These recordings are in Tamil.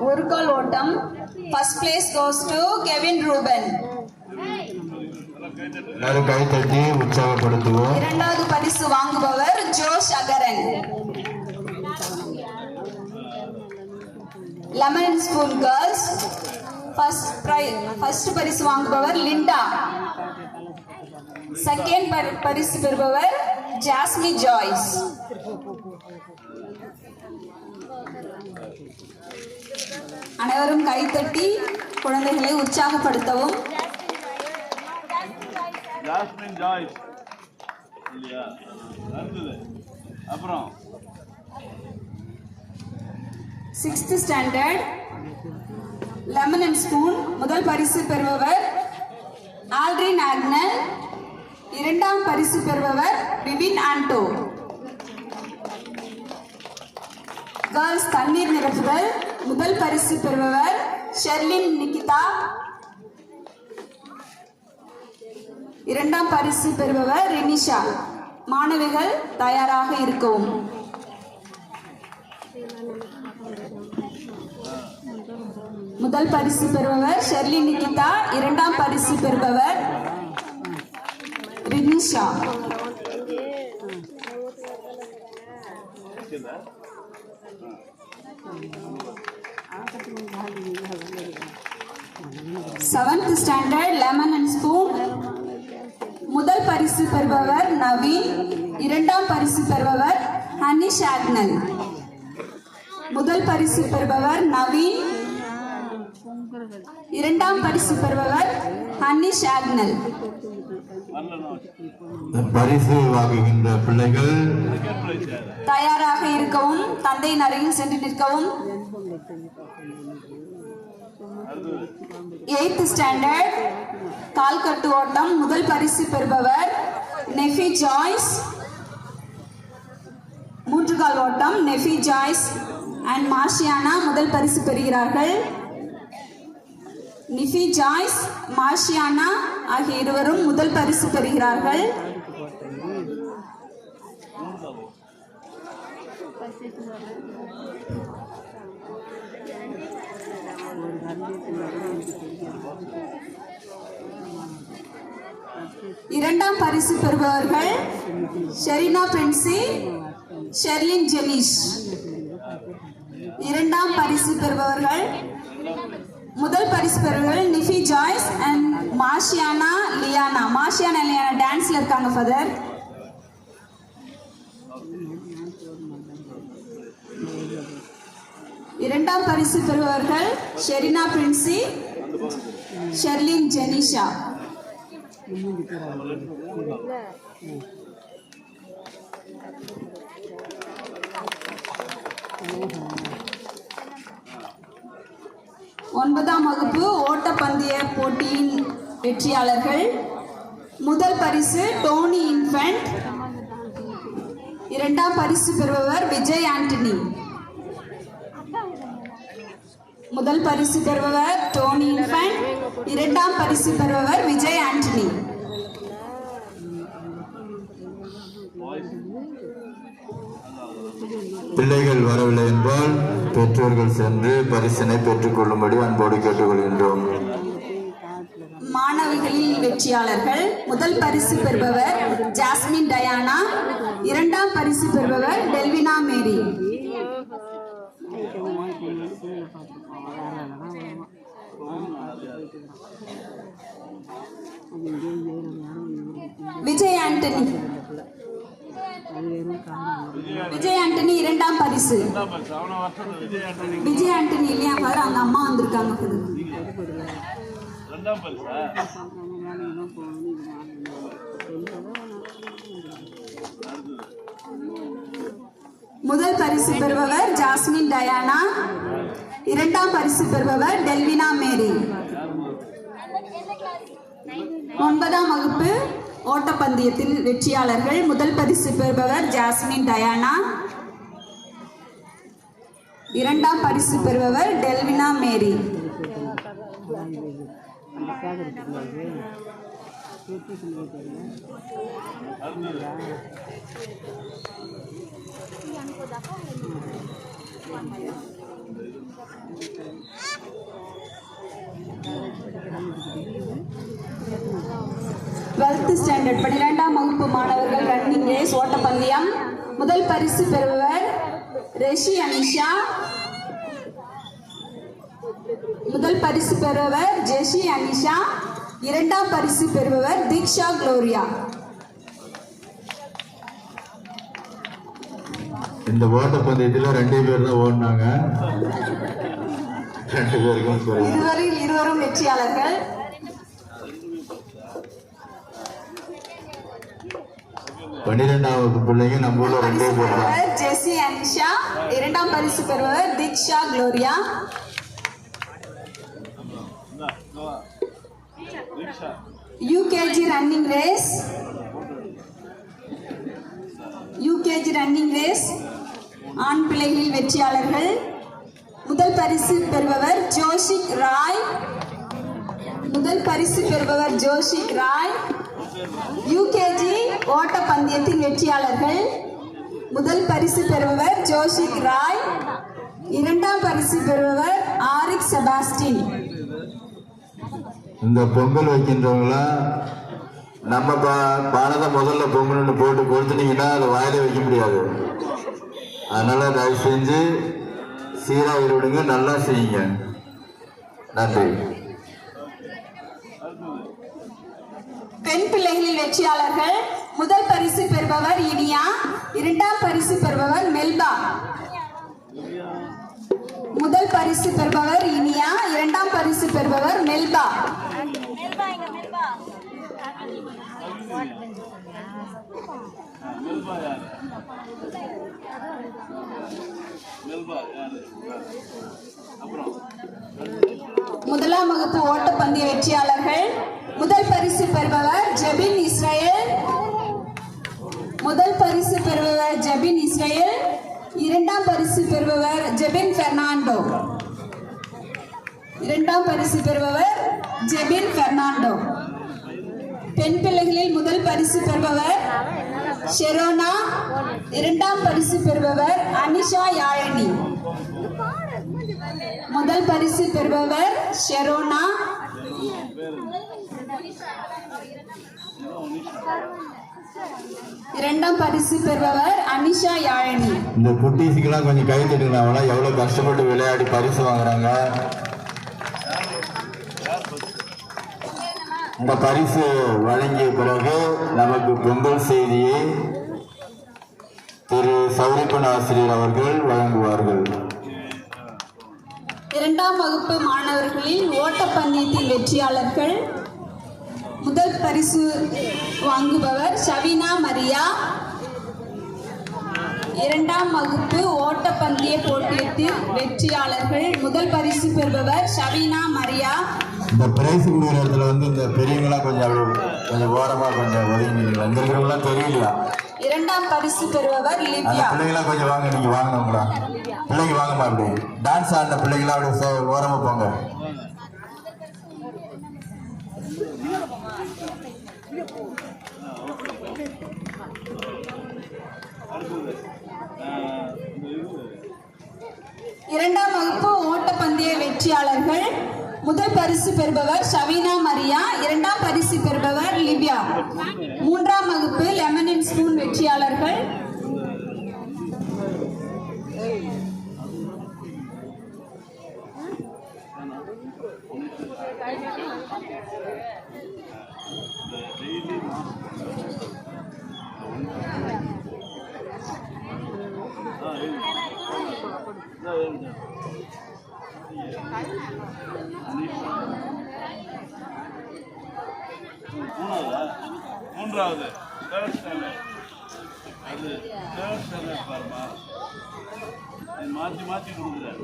ஒரு கால் ஓட்டம். First place goes to Kevin Ruben எல்லாரும் கை தட்டி உற்சாகப்படுத்துவோம். இரண்டாவது பரிசு வாங்குபவர் Josh Agaran. Lemon spoon girls first fry- first பரிசு வாங்குபவர் லிண்டா. செகண்ட் பரி- பரிசு பெறுபவர் ஜாஸ்மி ஜாய்ஸ். அனைவரும் கைத்தட்டி குழந்தைகளை உற்சாகப்படுத்தவும். ஜாஸ்மின் ஜாய்ஸ் இல்லையா? அடுத்தது அப்புறம்? Sixth standard lemon and spoon முதல் பரிசு பெறுபவர் ஆல்ட்ரின் ஆக்னல் இரண்டாம் பரிசு பெறுபவர் விவின் ஆண்டோ. கேர்ள்ஸ் தண்ணீர் நிரப்புதல். முதல் பரிசு பெறுபவர் ஷெர்லின் நிகிதா இரண்டாம் பரிசு பெறுபவர் ரினிஷா. மாணவிகள் தயாராக இருக்கவும். முதல் பரிசு பெறுபவர் ஷெர்லி நிகிதா இரண்டாம் பரிசு பெறுபவர் Rinisha. Seventh standard lemon and spoon முதல் பரிசு பெறுபவர் நவீன் இரண்டாம் பரிசு பெறுபவர் ஹனிஷ் ஆக்னல் முதல் பரிசு பெறுபவர் நவீன் இரண்டாம் பரிசு பெறுபவர் ஹனிஷ் ஆக்னல் பரிசு வாங்குகின்ற பிள்ளைகள் தயாராக இருக்கவும் தந்தையின் அருகில் சென்று நிற்கவும் எய்த் ஸ்டாண்டர்ட் கால்கட்டு ஓட்டம் முதல் பரிசு பெறுபவர் நெஃபி ஜாய்ஸ் மூன்று கால் ஓட்டம் நெஃபி ஜாய்ஸ் அண்ட் மார்ஷியானா முதல் பரிசு பெறுகிறார்கள். நிஃபி ஜாய்ஸ் மார்ஷியானா ஆகிய இருவரும் முதல் பரிசு பெறுகிறார்கள். இரண்டாம் பரிசு பெறுபவர்கள் ஷெரினா பென்சி ஷெர்லின் ஜெனிஷ். இரண்டாம் பரிசு பெறுபவர்கள் முதல் பரிசு பெறுபவர்கள் Nifi Joyce and Mashiana Liana. Mashiana Liana டான்ஸ்ல இருக்காங்க ஃபதர் இரண்டாம் பரிசு பெறுபவர்கள் ஷெரினா பிரின்சி ஷெர்லின் ஜெனிஷா. ஒன்பதாம் வகுப்பு ஓட்டப்பந்தய போட்டியின் வெற்றியாளர்கள். முதல் பரிசு டோனி இன்ஃபென்ட். இரண்டாம் பரிசு பெறுபவர் விஜய் ஆண்டனி. முதல் பரிசு பெறுபவர் டோனி இன்ஃபென்ட். இரண்டாம் பரிசு பெறுபவர் விஜய் ஆண்டனி. பிள்ளைகள் வரவில்லை என்றால் பெற்றோர்கள் சென்று பரிசினை பெற்றுக்கொள்ளும்படி அன்போடு கேட்டுக்கொள்கின்றோம். மாணவிகளில் வெற்றியாளர்கள் முதல் பரிசு பெறுபவர் ஜாஸ்மின் டயானா இரண்டாம் பரிசு பெறுபவர் டெல்வினா மேரி. விஜய் ஆண்டனி. விஜய் ஆண்டனி இரண்டாம் பரிசு. விஜய் ஆண்டனி இல்லையா? பாரு அவங்க அம்மா வந்திருக்காங்க முதல் பரிசு பெறுபவர் ஜாஸ்மின் டயானா. இரண்டாம் பரிசு பெறுபவர் டெல்வினா மேரி. ஒன்பதாம் வகுப்பு ஓட்டப்பந்தயத்தில் வெற்றியாளர்கள் முதல் பரிசு பெறுபவர் ஜாஸ்மின் டயானா. இரண்டாம் பரிசு பெறுபவர் டெல்வினா மேரி. டுவெல்த் ஸ்டாண்டர்ட் பன்னிரெண்டாம் வகுப்பு மாணவர்கள் ரன்னிங் ரேஸ் ஓட்டப்பந்தயம். முதல் பரிசு பெறுபவர் ரெஷி அனிஷா. முதல் பரிசு பெறுபவர் ஜெஷி அனிஷா. இரண்டாம் பரிசு பெறுபவர் தீக்ஷா குளோரியா. இந்த ஓட்டப்பந்தயத்தில் ரெண்டே பேர் தான் ஓடினாங்க. ரெண்டு பேருக்கும் இருவரில் இருவரும் வெற்றியாளர்கள். பன்னிரெண்டாம் வகுப்பு பிள்ளைங்க நம்ம ஊர்ல தான். பெறுபவர் ஜெசி அனிஷா இரண்டாம் பரிசு பெறுபவர் Diksha Gloria. UKG running race. UKG running race. ஆண் பிள்ளைகளில் வெற்றியாளர்கள். முதல் பரிசு பெறுபவர் ஜோஷிக் ராய். முதல் பரிசு பெறுபவர் ஜோஷிக் ராய். யூகேஜி ஓட்ட பந்தயத்தின் வெற்றியாளர்கள். முதல் பரிசு பெறுபவர் ஜோஷிக் ராய். இரண்டாம் பரிசு பெறுபவர் ஆரிக் செபாஸ்டின். இந்த பொங்கல் வைக்கின்றவங்களா நம்ம பா பானதை முதல்ல பொங்கல்னு போட்டு கொடுத்துட்டீங்கன்னா அதை வாயில வைக்க முடியாது. அதனால தயவு செஞ்சு சீராக விடுங்க நல்லா செய்யுங்க. நன்றி. பெண் பிள்ளைகளில் வெற்றியாளர்கள் முதல் பரிசு பெறுபவர் இனியா இரண்டாம் பரிசு பெறுபவர் மெல்பா. முதல் பரிசு பெறுபவர் இனியா இரண்டாம் பரிசு பெறுபவர் மெல்பா. முதலாம் வகுப்பு ஓட்டப்பந்தய வெற்றியாளர்கள் முதல் பரிசு பெறுபவர் ஜெபின் இஸ்ரேல். முதல் பரிசு பெறுபவர் ஜெபின் இஸ்ரேல். இரண்டாம் பரிசு பெறுபவர் ஜெபின் பெர்னாண்டோ. இரண்டாம் பரிசு பெறுபவர் ஜெபின் பெர்னாண்டோ. பெண் பிள்ளைகளில் முதல் பரிசு பெறுபவர் ஷெரோனா. இரண்டாம் பரிசு பெறுபவர் அனிஷா யாழினி. முதல் பரிசு பெறுபவர் ஷெரோனா. இரண்டாம் பரிசு பெறுபவர் அனிஷா யாழினி. இந்த குட்டீஸுக்கெல்லாம் கொஞ்சம் கை தட்டுங்க அவங்களாம் எவ்வளோ கஷ்டப்பட்டு விளையாடி பரிசு வாங்குறாங்க. இந்த பரிசு வழங்கிய பிறகு நமக்கு பொங்கல் செய்தியை திரு சௌரிப்பன் ஆசிரியர் அவர்கள் வழங்குவார்கள். இரண்டாம் வகுப்பு மாணவர்களில் ஓட்டப்பந்தயத்தின் வெற்றியாளர்கள் முதல் பரிசு வாங்குபவர் ஷவினா மரியா. இரண்டாம் வகுப்பு ஓட்டப்பந்தய போட்டியத்தில் வெற்றியாளர்கள். முதல் பரிசு பெறுபவர் ஷவினா மரியா. இந்த பிரைஸ் கொடுக்குற இடத்துல வந்து இந்த பெரியவங்களாம் கொஞ்சம் அப்படி கொஞ்சம் ஓரமாக கொஞ்சம் ஒதுங்கி நில்லுங்க. இங்க இருக்கிறவங்களாம் தெரியலையா? இரண்டாம் பரிசு பெறுபவர் லிவ்யா. பிள்ளைங்களாம் கொஞ்சம் வாங்க நீங்க வாங்கணுங்களா பிள்ளைங்க வாங்கம்மா அப்படி. டான்ஸ் ஆடின பிள்ளைங்களாம் அப்படியே சோ- ஓரமா போங்க. இந்த இரண்டாம் வகுப்பு ஓட்டப்பந்தய வெற்றியாளர்கள். முதல் பரிசு பெறுபவர் ஷவீனா மரியா இரண்டாம் பரிசு பெறுபவர் லிவ்யா. மூன்றாம் வகுப்பு லெமன் அண்ட் ஸ்பூன் வெற்றியாளர்கள். மூன்றாவது தேர்ட் ஸ்டாண்டர்ட் அது தேர்ட் ஸ்டாண்டர்ட் பாருமா. இது மாற்றி மாற்றி கொடுக்குறேன்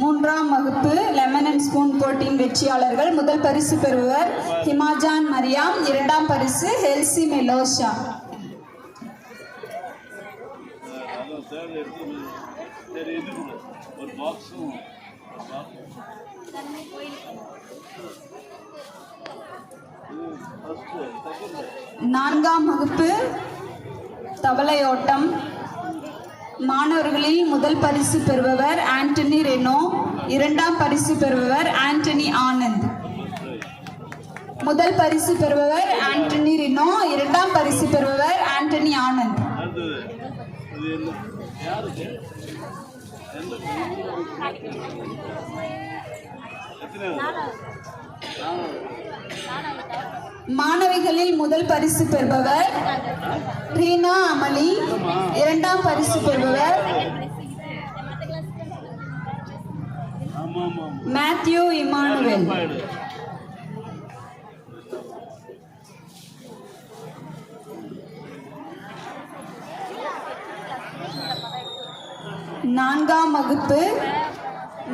மூன்றாம் வகுப்பு லெமன் அண்ட் ஸ்பூன் போட்டியின் வெற்றியாளர்கள் முதல் பரிசு பெறுபவர் ஹிமாஜான் மரியாம் இரண்டாம் பரிசு ஹெல்சி மெலோஷா. சரி இது ஒரு பாக்ஸும் நான்காம் வகுப்பு தவளையோட்டம். மாணவர்களில் முதல் பரிசு பெறுபவர் ஆண்டனி ரெனோ இரண்டாம் பரிசு பெறுபவர் ஆண்டனி ஆனந்த். முதல் பரிசு பெறுபவர் ஆண்டனி ரினோ இரண்டாம் பரிசு பெறுபவர் ஆண்டனி ஆனந்த். மாணவிகளில் முதல் பரிசு பெறுபவர் ரீனா அமளி. இரண்டாம் பரிசு பெறுபவர் மேத்யூ இமானுவேல். நான்காம் வகுப்பு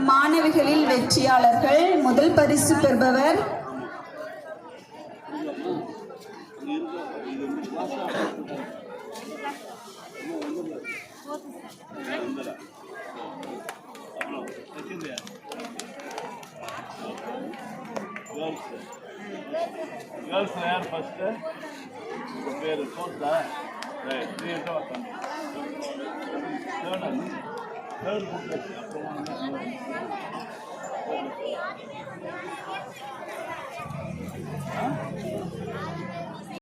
மாணவிகளில் வெற்றியாளர்கள் முதல் பரிசு பெறுபவர். கேர்ள்ஸ் யார் பேர் ஃபோர்த்தா Huh?